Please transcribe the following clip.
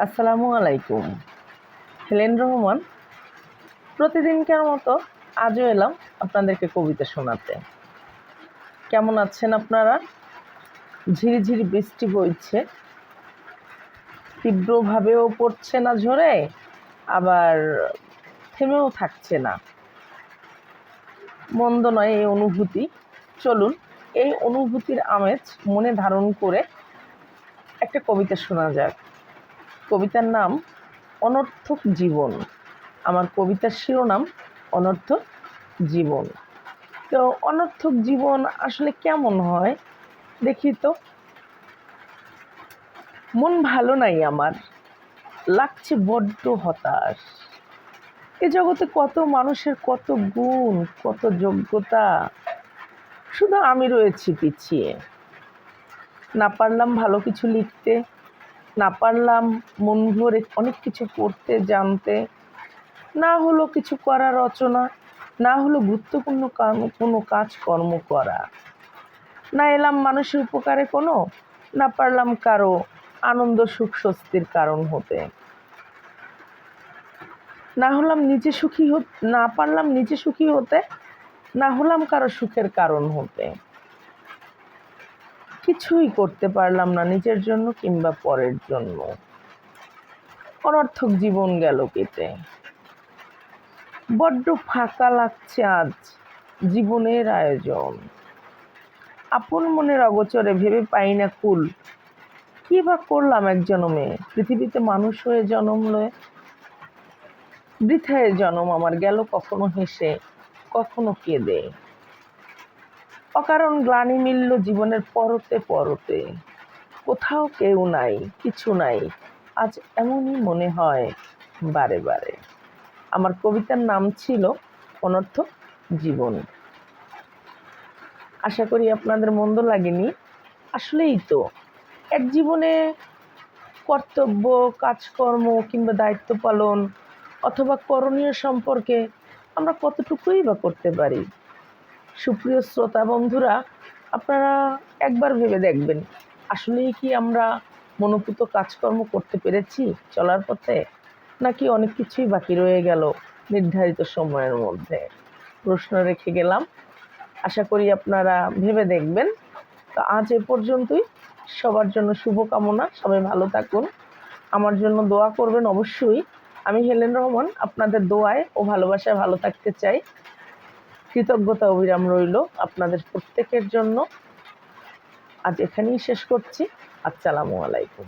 আসসালামু আলাইকুম। হেলেন রহমান, প্রতিদিনকার মতো আজও এলাম আপনাদেরকে কবিতা শোনাতে। কেমন আছেন আপনারা? ঝিরিঝিরি বৃষ্টি বইছে। তীব্রভাবেও পড়ছে না ঝরে, আবার থেমেও থাকছে না। মন্দ নয় এই অনুভূতি। চলুন, এই অনুভূতির আমেজ মনে ধারণ করে একটা কবিতা শোনা যাক। কবিতার নাম অনর্থক জীবন। আমার কবিতার শিরোনাম অনর্থক জীবন। তো অনর্থক জীবন আসলে কেমন হয়? দেখি তো। মন ভালো নাই আমার, লাগছে বড্ড হতাশ। এ জগতে কত মানুষের কত গুণ, কত যোগ্যতা। শুধু আমি রয়েছি পিছিয়ে। না পারলাম ভালো কিছু লিখতে না পারলাম, মন ভরে অনেক কিছু পড়তে জানতে। না হলো কিছু করা রচনা, না হলো গুরুত্বপূর্ণ কোনো কাজকর্ম করা। না এলাম মানুষের উপকারে কোনো, না পারলাম কারও আনন্দ সুখ স্বস্তির কারণ হতে। না হলাম নিজে সুখী না পারলাম নিজে সুখী হতে, না হলাম কারও সুখের কারণ হতে। কিছুই করতে পারলাম না, নিজের জন্য কিংবা পরের জন্য। অনর্থক জীবন গেল কেটে। বড্ড ফাঁকা লাগছে আজ জীবনের আয়োজন। আপন মনের অগোচরে ভেবে পাই না কুল। কি বা করলাম এক জনমে? পৃথিবীতে মানুষ হয়ে জনম লয়ে। বৃথায় জনম আমার গেল কখনো হেসে, কখনো কেঁদে। অকারণ গ্লানি মিলল জীবনের পরতে পরতে। কোথাও কেউ নাই, কিছু নাই, আজ এমনই মনে হয় বারে বারে। আমার কবিতার নাম ছিল অনর্থ জীবন। আশা করি আপনাদের মন্দ লাগেনি। আসলেই তো, এক জীবনে কর্তব্য, কাজকর্ম কিংবা দায়িত্ব পালন অথবা করণীয় সম্পর্কে আমরা কতটুকুই বা করতে পারি? সুপ্রিয় শ্রোতা বন্ধুরা, আপনারা একবার ভেবে দেখবেন, আসলেই কি আমরা মনোপুত কাজকর্ম করতে পেরেছি চলার পথে, নাকি অনেক কিছুই বাকি রয়ে গেল নির্ধারিত সময়ের মধ্যে? প্রশ্ন রেখে গেলাম। আশা করি আপনারা ভেবে দেখবেন। তো আজ এ পর্যন্তই। সবার জন্য শুভকামনা সবাই ভালো থাকুন। আমার জন্য দোয়া করবেন অবশ্যই। আমি হেলেন রহমান, আপনাদের দোয়ায় ও ভালোবাসায় ভালো থাকতে চাই। কৃতজ্ঞতা অবিরাম রইল আপনাদের প্রত্যেকের জন্য। আজ এখানেই শেষ করছি। আসসালামু আলাইকুম।